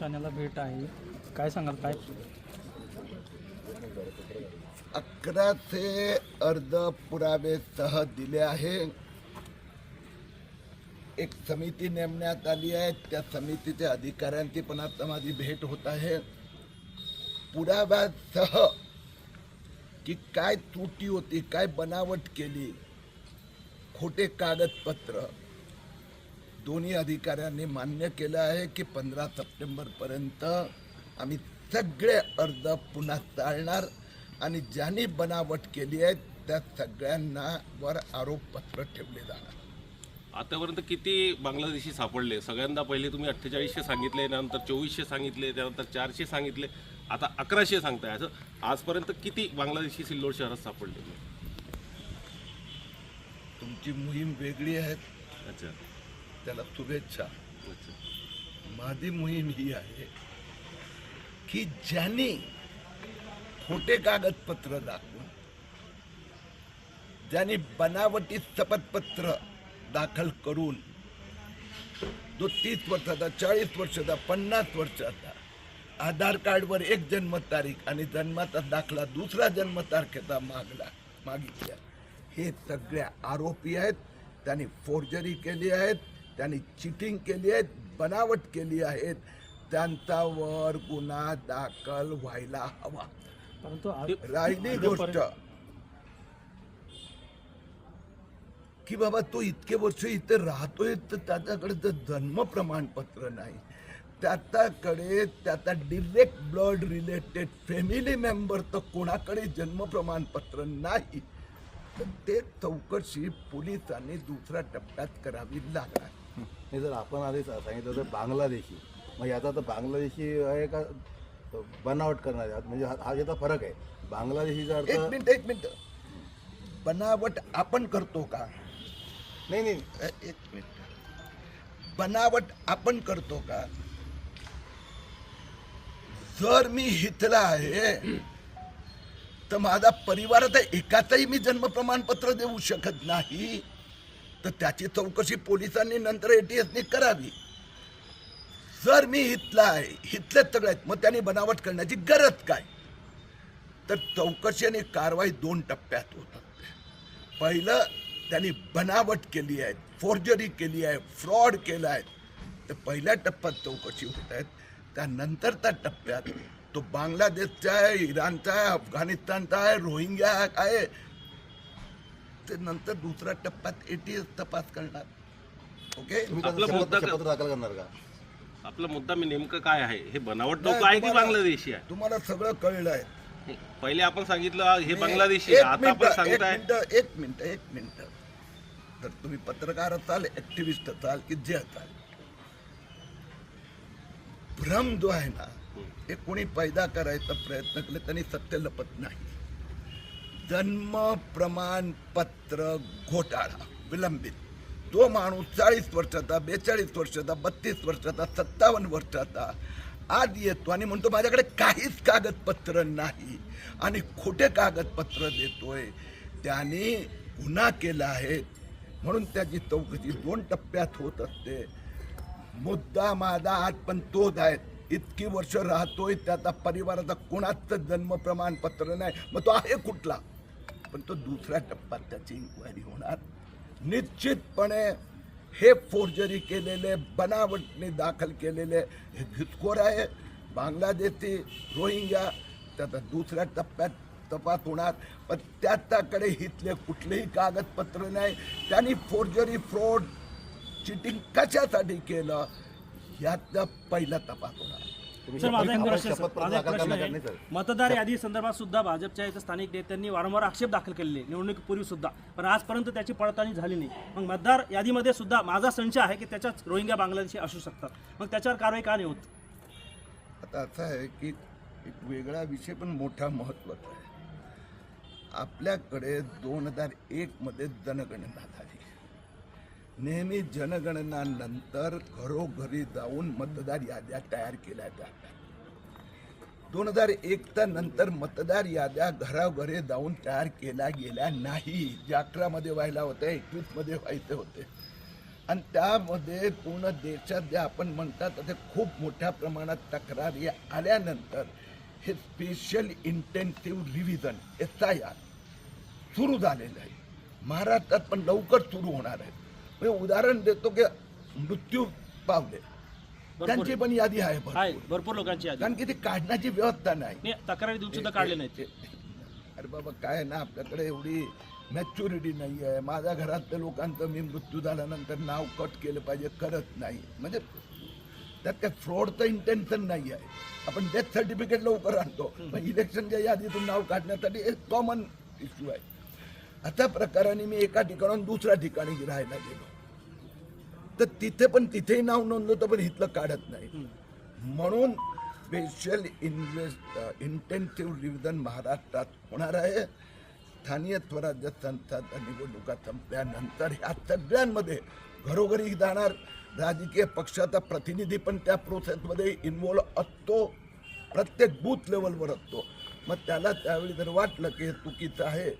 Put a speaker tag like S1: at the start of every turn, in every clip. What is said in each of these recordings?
S1: ठाण्याला भेट आहे. काय सांगाल काय?
S2: अकराचे अर्ज पुरावेसह दिले आहे. एक समिती नेमण्यात आली आहे. त्या समितीच्या अधिकाऱ्यांची पण आता माझी भेट होत आहे. पुराव्यासह की काय त्रुटी होती काय बनावट केली खोटे कागदपत्र दोन्ही अधिकाऱ्यांनी मान्य केलं आहे की पंधरा सप्टेंबरपर्यंत आम्ही सगळे अर्ज पुन्हा चालणार आणि ज्यांनी बनावट केली आहे त्या सगळ्यांना वर आरोपपत्र ठेवले जाणार.
S3: आतापर्यंत किती बांगलादेशी सापडले? सगळ्यांदा पहिले तुम्ही अठ्ठेचाळीसशे सांगितले त्यानंतर चोवीसशे सांगितले त्यानंतर चारशे सांगितले आता अकराशे सांगताय. असं आजपर्यंत किती बांगलादेशी सिल्लोड शहरात सापडले?
S2: तुमची मोहीम वेगळी आहे.
S3: अच्छा.
S2: त्याला शुभेच्छा. माझी मोहीम ही आहे की ज्यांनी खोटे कागदपत्र दाखवून ज्यांनी बनावटी शपथपत्र दाखल करून तो तीस वर्षाचा चाळीस वर्षाचा पन्नास वर्षाचा आधार कार्डवर एक जन्मतारीख आणि जन्माचा दाखला दुसरा जन्मतारखेचा मागला मागितल्या हे सगळ्या आरोपी आहेत त्यांनी फोर्जरी केली आहेत त्यांनी चिटिंग केली आहे बनावट केली आहेत. त्यांच्यावर गुन्हा दाखल व्हायला हवा.
S1: परंतु आज-
S2: राहिली गोष्ट. की बाबा तो इतके वर्ष इथे राहतोय तर त्याच्याकडे तर जन्म प्रमाणपत्र नाही. त्याच्याकडे त्याचा direct blood related family member तर कोणाकडे जन्म प्रमाणपत्र नाही. तर ते चौकशी पोलिसांनी दुसऱ्या टप्प्यात करावी लागणार.
S4: नाही जर आपण आधी सा- सांगितलं तर बांगलादेशी. मग याचा तर बांगलादेशी आहे का बनावट करणारे? म्हणजे हा याचा फरक आहे. बांगलादेशीचा
S2: एक
S4: अर्थ
S2: मिनिट एक मिनिट. बनावट आपण करतो का?
S4: नाही नाही.
S2: एक मिनिट. बनावट आपण करतो का? जर मी हितला आहे तर माझा परिवारात एकाचही मी जन्म प्रमाणपत्र देऊ शकत नाही. तर त्याची चौकशी पोलिसांनी नंतर एटीएसनी करावी. जर मी इथला आहे इथलेच सगळे आहेत मग त्यांनी बनावट करण्याची गरज काय? तर चौकशी आणि कारवाई दोन टप्प्यात होतात. पहिलं त्यांनी बनावट केली आहे फोर्जरी केली आहे फ्रॉड केला आहे. तर पहिल्या टप्प्यात चौकशी होत आहेत. त्यानंतरच्या टप्प्यात तो बांगलादेशचा आहे इराणचा आहे अफगाणिस्तानचा आहे रोहिंग्या आहे ते नंतर दुसऱ्या टप्प्यात एटीएस तपास करणार. ओके
S3: आपला मुद्दा
S4: शपथ दाखल करणार का?
S3: आपला मुद्दा मी नेमकं काय आहे? हे बनावट लोक आहे की
S2: तुम्हाला-
S3: बांगलादेशी आहे
S2: तुम्हाला सगळं कळलं आहे.
S3: पहिले आपण सांगितलं हे बांगलादेशी
S2: एक.
S3: आता
S2: मिनिट
S3: आपण
S2: एक
S3: सांगताय
S2: मिनिट एक मिनिट एक मिनिट. तर तुम्ही पत्रकार असाल ऍक्टिव्हिस्ट असाल की जे असाल भ्रम जो आहे ना हे कोणी पैदा करायचा प्रयत्न केले त्यांनी सत्य लपत नाही. जन्म प्रमाणपत्र घोटाळा विलंबित. तो माणूस चाळीस वर्षाचा बेचाळीस वर्षाचा बत्तीस वर्षाचा सत्तावन्न वर्षाचा आज येतो आणि म्हणतो माझ्याकडे काहीच कागदपत्र नाही आणि खोटे कागदपत्र देतोय. त्याने गुन्हा केला आहे. म्हणून त्याची चौकशी दोन टप्प्यात होत असते. मुद्दा माझा आज पण तोच आहे. इतकी वर्ष राहतोय त्याचा परिवाराचा कोणाचं जन्म प्रमाणपत्र नाही. मग तो आहे कुठला? पण तो दुसऱ्या टप्प्यात त्याची इन्क्वायरी होणार. निश्चितपणे हे फोर्जरी केलेले बनावटने दाखल केलेले हे घुसखोर आहे. बांगलादेशी रोहिंग्या त्याचा दुसऱ्या टप्प्यात तपास होणार. पण त्याच्याकडे इथले कुठलेही कागदपत्र नाही. त्यांनी फोर्जरी फ्रॉड चिटिंग कशासाठी केलं? ह्याचा पहिला तपास होणार.
S1: सर माझा एक प्रश्न सर माझा एक प्रश्न आहे. मतदार यादी संदर्भात सुद्धा भाजपच्या इथं स्थानिक नेत्यांनी वारंवार आक्षेप दाखल केलेले निवडणुकीपूर्वी सुद्धा. पण आजपर्यंत त्याची पडताळणी झाली नाही. मग मतदार यादीमध्ये सुद्धा माझा संशय आहे की त्याच्यात रोहिंग्या बांगलादेशी असू शकतात. मग त्याच्यावर कारवाई का नाही होत?
S2: आता असं आहे की एक वेगळा विषय पण मोठा महत्त्वाचा आहे. आपल्याकडे दोन हजार एकमध्ये जनगणना झाली. नेहमी जनगणनानंतर घरोघरी जाऊन मतदार याद्या तयार केल्या जातात दोन हजार एकच्या नंतर मतदार याद्या घराघरी जाऊन तयार केल्या गेल्या नाही. जे अकरामध्ये व्हायला होत्या एकवीसमध्ये व्हायचे होते. आणि त्यामध्ये पूर्ण देशात जे आपण म्हणतात ते खूप मोठ्या प्रमाणात तक्रारी आल्यानंतर हे special intensive revision S I R सुरू झालेलं आहे. महाराष्ट्रात पण लवकर सुरू होणार आहे. म्हणजे उदाहरण देतो की मृत्यू पावले. त्यांची पण यादी आहे भरपूर.
S1: लोकांची यादी.
S2: कारण की ती काढण्याची व्यवस्था नाही.
S1: नाही, तक्रारी देऊन सुद्धा काढले नाहीत.
S2: अरे बाबा काय आहे ना आपल्याकडे एवढी मॅच्युरिटी नाही आहे. माझ्या घरातल्या लोकांचं मी मृत्यू झाल्यानंतर नाव कट केलं पाहिजे करत नाही. म्हणजे त्यात काय फ्रॉडचं इंटेन्शन नाही आहे. आपण डेथ सर्टिफिकेट लवकर आणतो. पण इलेक्शनच्या यादीतून नाव काढण्यासाठी एक कॉमन इश्यू आहे. अशा प्रकाराने मी एका ठिकाणाहून दुसऱ्या ठिकाणी राहायला गेलो. तर तिथे पण तिथेही नाव नोंदवतं पण इथलं काढत नाही. म्हणून स्पेशल इन्व्हेस्ट इंटेन्सिव्ह रिव्हिजन महाराष्ट्रात होणार आहे. स्थानीय स्वराज्य संस्थांच्या निवडणुका संपल्यानंतर ह्या सगळ्यांमध्ये घरोघरी जाणार राजकीय पक्षाचा प्रतिनिधी पण त्या प्रोसेसमध्ये इन्व्हॉल्व असतो. प्रत्येक बूथ लेवलवर असतो. मग त्याला त्यावेळी जर वाटलं की हे चुकीचं आहे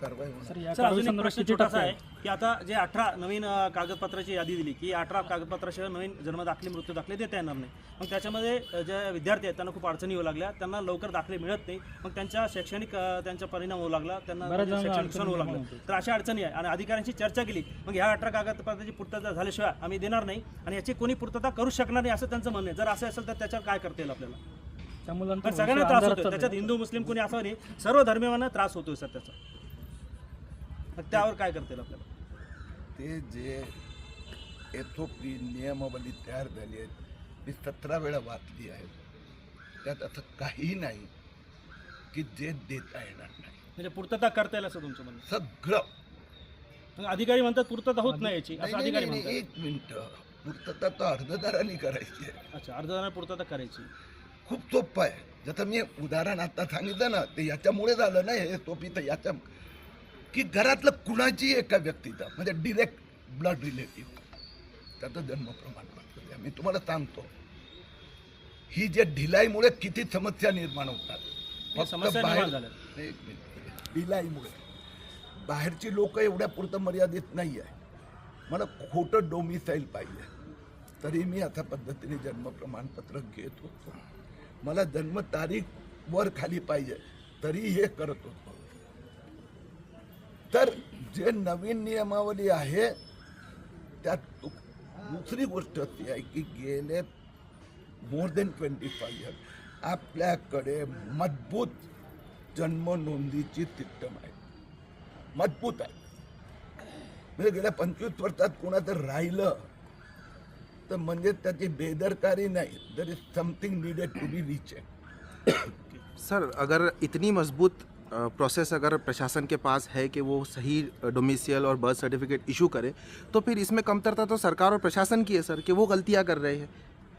S2: कारवाई होणार.
S1: सर अजून एक प्रश्न छोटासा आहे की आता जे अठरा नवीन अ, कागदपत्राची यादी दिली की अठरा कागदपत्राशिवाय नवीन जन्म दाखले मृत्यू दाखले देता येणार नाही. मग त्याच्यामध्ये अ, जे विद्यार्थी आहेत त्यांना खूप अडचणी येऊ लागल्या त्यांना लवकर दाखले मिळत नाही. मग त्यांच्या शैक्षणिक अ, त्यांचा परिणाम होऊ लागला त्यांना शैक्षणिक नुकसान होऊ लागलं. तर अशा अडचणी आहे. आणि अधिकाऱ्यांशी चर्चा केली मग ह्या अठरा कागदपत्राची पूर्तता झाल्याशिवाय आम्ही देणार नाही आणि याची कोणी पूर्तता करू शकणार नाही असं त्यांचं म्हणणं आहे. जर असं असेल तर त्याच्यावर काय करता येईल आपल्याला? सगळ्यांना त्रास होतो त्याच्यात हिंदू मुस्लिम कोणी असं नाही. सर्व धर्मियांना त्रास होतोय सर त्याचा. मग त्यावर काय करता येईल आपल्याला?
S2: ते जे एस ओ पी नियमावली तयार झाली आहेत मी सतरा वेळा वाचली आहे त्यात असं काहीही नाही की जे देता येणार नाही.
S1: म्हणजे पूर्तता करता येईल असं तुमचं म्हणणं?
S2: सगळं.
S1: मग अधिकारी म्हणतात पूर्तता होत नाही याची
S2: नाही,
S1: असं
S2: नाही,
S1: अधिकारी
S2: नाही,
S1: म्हणतात.
S2: एक मिनिट. पूर्तता तर अर्जदारांनी करायची आहे.
S1: अच्छा अर्धजण पूर्तता करायची.
S2: खूप सोपं आहे. जसं मी उदाहरण आता सांगितलं ना ते याच्यामुळे झालं ना हे सोपी तर याच्या की घरातलं कुणाची एका व्यक्तीचं म्हणजे डिरेक्ट ब्लड रिलेटिव्ह त्याचं जन्म प्रमाणपत्र मी तुम्हाला सांगतो. ही जे ढिलाईमुळे किती समस्या निर्माण होतात. ढिलाईमुळे. बाहेरची लोक एवढ्या पुरतं मर्यादित नाही आहे मला खोटं डोमिसाईल पाहिजे. तरी मी अशा पद्धतीने जन्म प्रमाणपत्र घेत होतो. मला जन्मतारीख वर खाली पाहिजे. तरी हे करत होतो. तर जे नवीन नियमावली आहे त्यात दुसरी गोष्ट अशी आहे की गेले more than twenty five year आपल्याकडे मजबूत जन्म नोंदीची सिस्टम आहे. मजबूत आहे. म्हणजे गेल्या पंचवीस वर्षात कोणाचं राहिलं तर म्हणजे त्याची बेदरकारी नाही there is something needed to be आहे
S5: सर अगर इतनी मजबूत प्रोसेस अगर प्रशासन के पास है कि वो सही डोमिसियल और बर्थ सर्टिफिकेट इशू करे तो फिर इसमें कमतरता तो सरकार और प्रशासन की है, सर, कि वो गलतियाँ कर रहे हैं।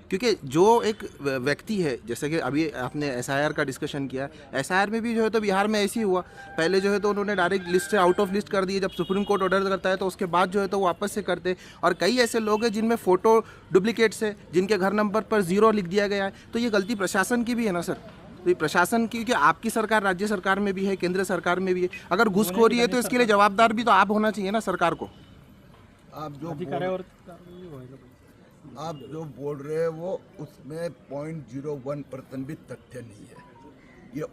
S5: क्योंकि जो एक व्यक्ति है, जैसे कि अभी आपने एसआईआर का डिस्कशन किया एसआईआर में भी जो है तो बिहार में ऐसे ही हुआ। पहले जो है तो उन्होंने डायरेक्ट लिस्ट से आउट ऑफ़ लिस्ट कर दिए, जब सुप्रीम कोर्ट ऑर्डर करता है तो उसके बाद जो है तो वापस से करते और कई ऐसे लोग हैं जिनमें फ़ोटो डुप्लीकेट्स है, जिनके घर नंबर पर ज़ीरो लिख दिया गया है। तो ये गलती प्रशासन की भी है ना, सर? तो ये प्रशासन की क्योंकि आपकी सरकार राज्य सरकार में भी है केंद्र सरकार में भी है। अगर घुसखोरी है तो इसके लिए जवाबदार भी तो आप होना चाहिए ना सरकार को।
S2: आप जो बोल, आप जो बोल रहे हैं वो उसमें पॉइंट ज़ीरो वन परसेंट भी तथ्य नहीं है। ये